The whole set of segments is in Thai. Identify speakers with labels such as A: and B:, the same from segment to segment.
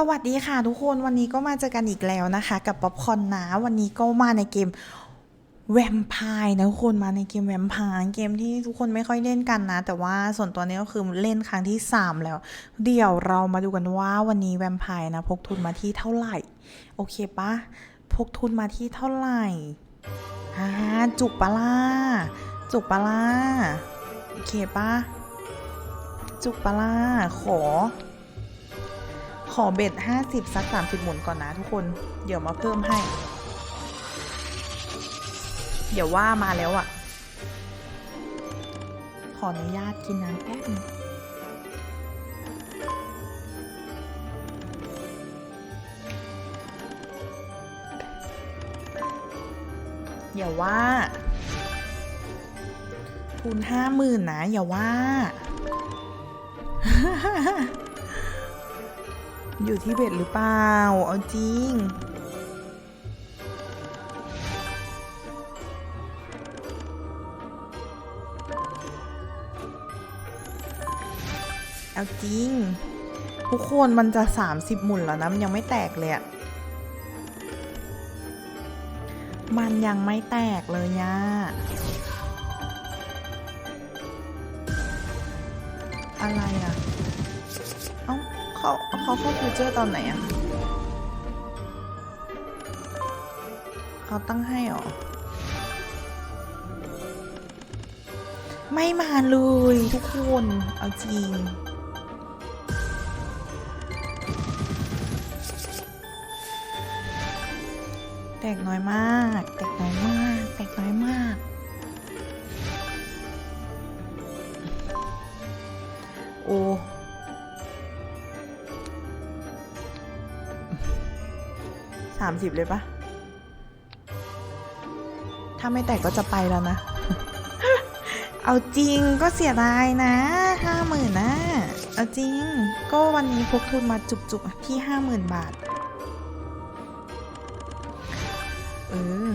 A: สวัสดีค่ะทุกคนวันนี้ก็มาเจอกันอีกแล้วนะคะ กับป๊อปคอนนะวันนี้ก็มาในเกมแวมไพร์นะทุกคนมาในเกมแวมไพร์เกมที่ทุกคนไม่ค่อยเล่นกันนะ แต่ว่าส่วนตัวนี้ก็คือเล่นครั้งที่ 3 แล้ว เดี๋ยวเรามาดูกันว่าวันนี้แวมไพร์นะพกทุนมาที่เท่าไหร่ โอเคปะพกทุนมาที่เท่าไหร่อ่าจุกปะล่าจุกปะล่าโอเคปะจุกปะล่าขอ ขอเบ็ดห้าสิบสักสามสิบหมุนก่อนนะทุกคน เดี๋ยวมาเพิ่มให้ เดี๋ยวว่ามาแล้วอะ่ะ ขออนุญาตกินน้ำแป๊บนึงอย่าว่าทุนห้าหมื่นนะ อย่าว่า อยู่ที่เบ็ดหรือเปล่า เอาจริง เอาจริง ทุกคนมันจะ 30 หมุนแล้วนะ มันยังไม่แตกเลยอะมันยังไม่แตกเลยเนี่ยอะไรอะ เขาเขาเข้าฟิวเจอร์ตอนไหนอะเขาตั้งให้เหรอ ไม่มาเลยทุกคน เอาจริงแตกน้อยมาก แตกน้อยมาก แตกน้อยมากโอ้ สามสิบเลยปะถ้าไม่แตกก็จะไปแล้วนะ เอาจริงก็เสียดายนะห้าหมื่นนะ เอาจริง ก็วันนี้พกทุนมาจุกๆที่ห้าหมื่นบาท เออ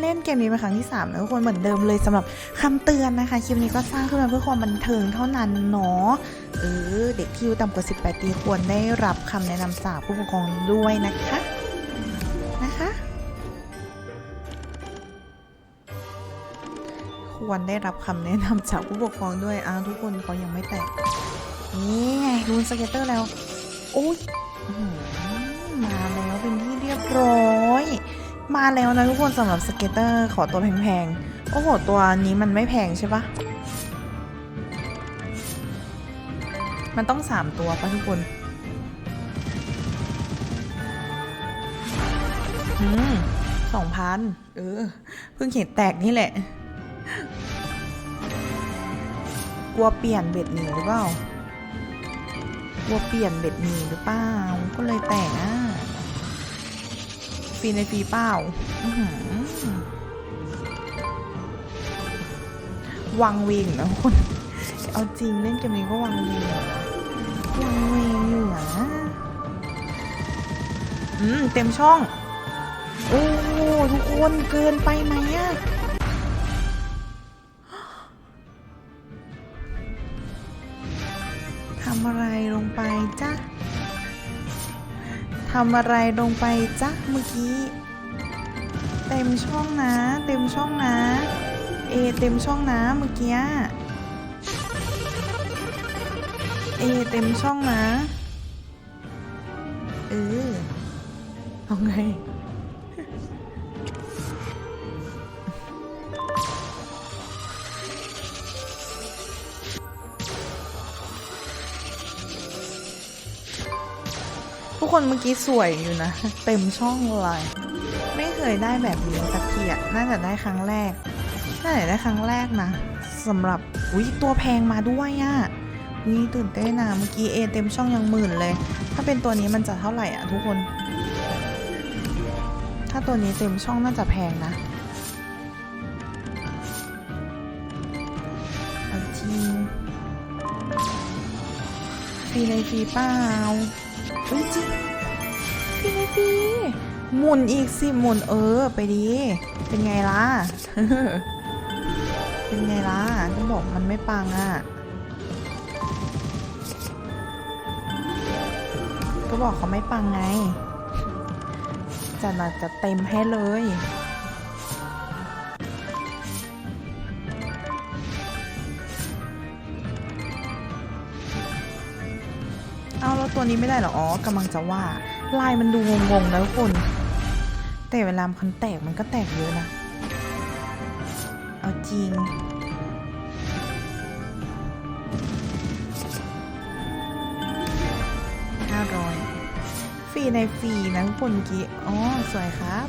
A: เล่นเกมนี้เป็นครั้งที่3นะทุกคนเหมือนเดิมเลยสำหรับคำเตือนนะคะ คลิปนี้ก็สร้างขึ้นมาเพื่อความบันเทิงเท่านั้นเนาะ เออ เด็กที่อายุต่ำกว่า 18 ปีควรได้รับคำแนะนำจากผู้ปกครองด้วยนะคะ นะคะ ควรได้รับคำแนะนำจากผู้ปกครองด้วย อ้าวทุกคนเขายังไม่แตก นี่ไงรูนสเก็ตเตอร์แล้ว โอ้ยมาแล้วเป็นที่เรียบร้อย มาแล้วนะทุกคนสำหรับสเก็ตเตอร์ขอตัวแพงๆ โอ้โห ตัวนี้มันไม่แพงใช่ปะ มันต้องสามตัวปะทุกคนอืมสองพันเออ เพิ่งเห็นแตกนี่แหละ กลัวเปลี่ยนเบ็ดหนีหรือเปล่า กลัวเปลี่ยนเบ็ดหนีหรือเปล่า ก็เลยแตกอะฟีในฟีเปล่าวังเวงนะคน เอาจริงเล่นเกมนี้ก็วังเว เต็มช่อง โอ้ทุกคนเกินไปไหมอะทำอะไรลงไปจ๊ะทำอะไรลงไปจ๊ะเมื่อกี้ เต็มช่องนะ เต็มช่องนะ เอเต็มช่องนะเมื่อกี้เอเต็มช่องนะ เออ เอาไง ทุกคนเมื่อกี้สวยอยู่นะ เต็มช่องเลย ไม่เคยได้แบบนี้สักทีอะน่าจะได้ครั้งแรก น่าจะได้ครั้งแรกนะสำหรับอุ้ยตัวแพงมาด้วยอะนี่ตื่นเต้นนะเมื่อกี้เอเต็มช่องยังหมื่นเลย ถ้าเป็นตัวนี้มันจะเท่าไหร่อะทุกคนาตัวนี้เต็มช่องน่าจะแพงนะเอาจริงฟรีในฟรีเปล่าเฮ้ยจริงฟรีในฟรีหมุนอีกสิหมุนเออไปดี เป็นไงล่ะ เป็นไงล่ะจะบอกมันไม่ปังอะ ก็บอกเขาไม่ปังไง จะมาจะเต็มให้เลย เอาแล้วตัวนี้ไม่ได้หรอ อ๋อกำลังจะว่า ลายมันดูงงๆนะทุกคน แต่เวลามันแตกมันก็แตกเยอะนะ เอาจริง รีในฟรีนะทุกคนกี้อ๋อสวยครับ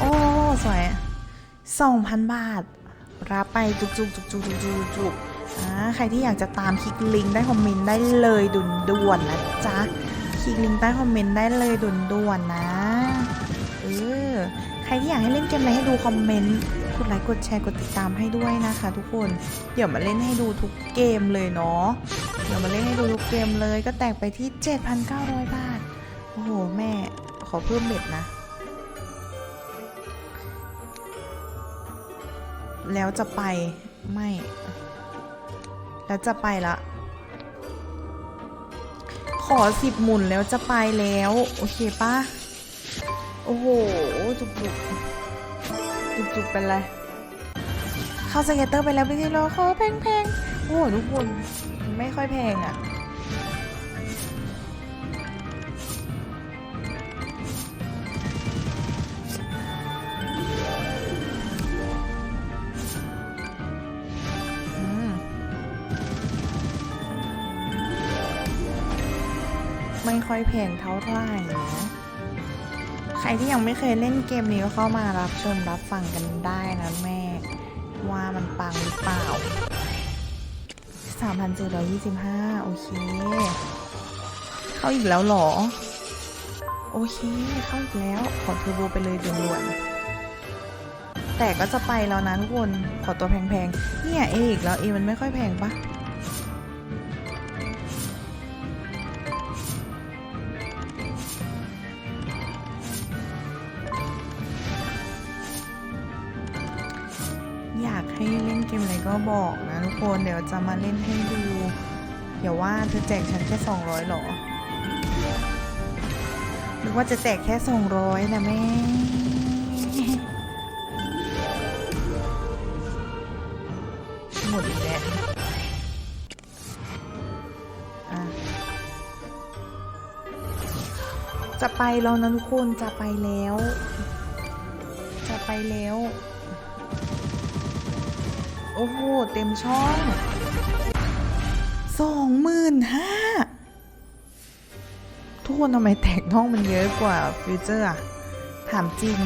A: โอ้สวยสองพันบาท รับไปจุกๆจุกจุกจุกจุกๆอ่าใครที่อยากจะตามคลิกลิงก์ได้คอมเมนต์ได้เลยด่วนด่วนนะจ๊ะคลิกลิงก์ใต้คอมเมนต์ได้เลยด่วนด่วนนะเออใครที่อยากให้เล่นเกมอะไรให้ดูคอมเมนต์กดไลค์กดแชร์กดติดตามให้ด้วยนะคะ ทุกคนเดี๋ยวมาเล่นให้ดูทุกเกมเลยเนาะ เดี๋ยวมาเล่นให้ดูทุกเกมเลยก็แตกไปที่ 7,900 บาท โอ้โห แม่ขอเพิ่มเบ็ดนะ แล้วจะไปไม่ แล้วจะไปละ ขอสิบหมุนแล้วจะไปแล้ว โอเคปะโอ้โห จุกจุกจุกจุกเป็นไร เข้าสเก็ตเตอร์ไปแล้วพี่ที่รอขอแพงๆ โอ้โห ทุกคน ไม่ค่อยแพงอะ่ะ ไม่ค่อยแพงเท่าไหร่นะใครที่ยังไม่เคยเล่นเกมนี้ก็เข้ามารับชมรับฟังกันได้นะแม่ ว่ามันปังหรือเปล่า 3,725 โอเค เข้าอีกแล้วหรอ โอเค เข้าอีกแล้ว ขอเทอร์โบไปเลยด่วนๆแต่ก็จะไปแล้วนะทุกคน ขอตัวแพงๆ เนี่ยเออีกแล้วเอมันไม่ค่อยแพงปะอยากให้เล่นเกมอะไรก็บอกนะ คนเดี๋ยวจะมาเล่นให้ดูเดี๋ยวว่าเธอแจกฉันแค่ 200หรอหรือว่าจะแจกแค่ 200นะแม่หมดแล้วจะไปแล้วนะทุกคนจะไปแล้ว จะไปแล้ว โอ้โห เต็มช่องสองหมื่นห้าทุกคนทำไมแตกน่องมันเยอะกว่าฟิวเจอร์อะถามจริง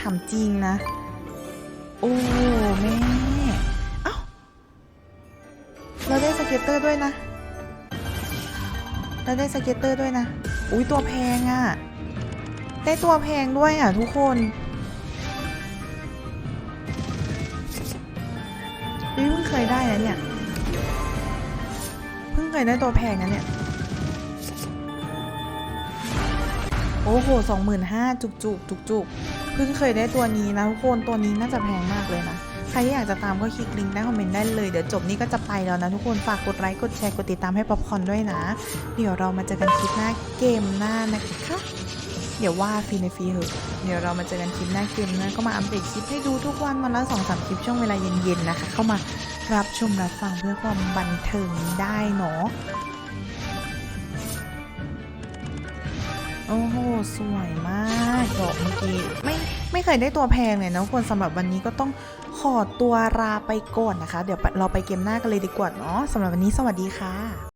A: ถามจริงนะ โอ้แม่เอ้าเราได้สเก็ตเตอร์ด้วยนะ เราได้สเก็ตเตอร์ด้วยนะ อุ้ยตัวแพงอะได้ตัวแพงด้วยอะทุกคน ยเพิ่งเคยได้นะเนี่ย เพิ่งเคยได้ตัวแพงนะเนี่ย โอ้โหสองหมื่นห้าจุกจุกจุกจุกเพิ่งเคยได้ตัวนี้นะทุกคนตัวนี้น่าจะแพงมากเลยนะ ใครที่อยากจะตามก็คลิกลิงก์ใต้คอมเมนต์ได้เลย เดี๋ยวจบนี้ก็จะไปแล้วนะทุกคนฝากกดไลค์กดแชร์กดติดตามให้ป๊อปคอนด้วยนะ เดี๋ยวเรามาเจอกันคลิปหน้าเกมหน้านะคะเดี๋ยวว่าฟรีในฟรีเหอะ เดี๋ยวเรามาเจอกันคลิปหน้าเกมหน้าก็มาอัปเดตคลิปให้ดูทุกวันวันละสองสามคลิปช่วงเวลาเย็นๆนะคะ เข้ามา รับชมรับฟังเพื่อความบันเทิงได้เนาะโอ้โห สวยมากดอกเมื่อกี้ไม่ไม่เคยได้ตัวแพงเลยนะคนสำหรับวันนี้ก็ต้องขอตัวลาไปก่อนนะคะ เดี๋ยวเราไปเกมหน้ากันเลยดีกว่าเนาะสำหรับวันนี้สวัสดีค่ะ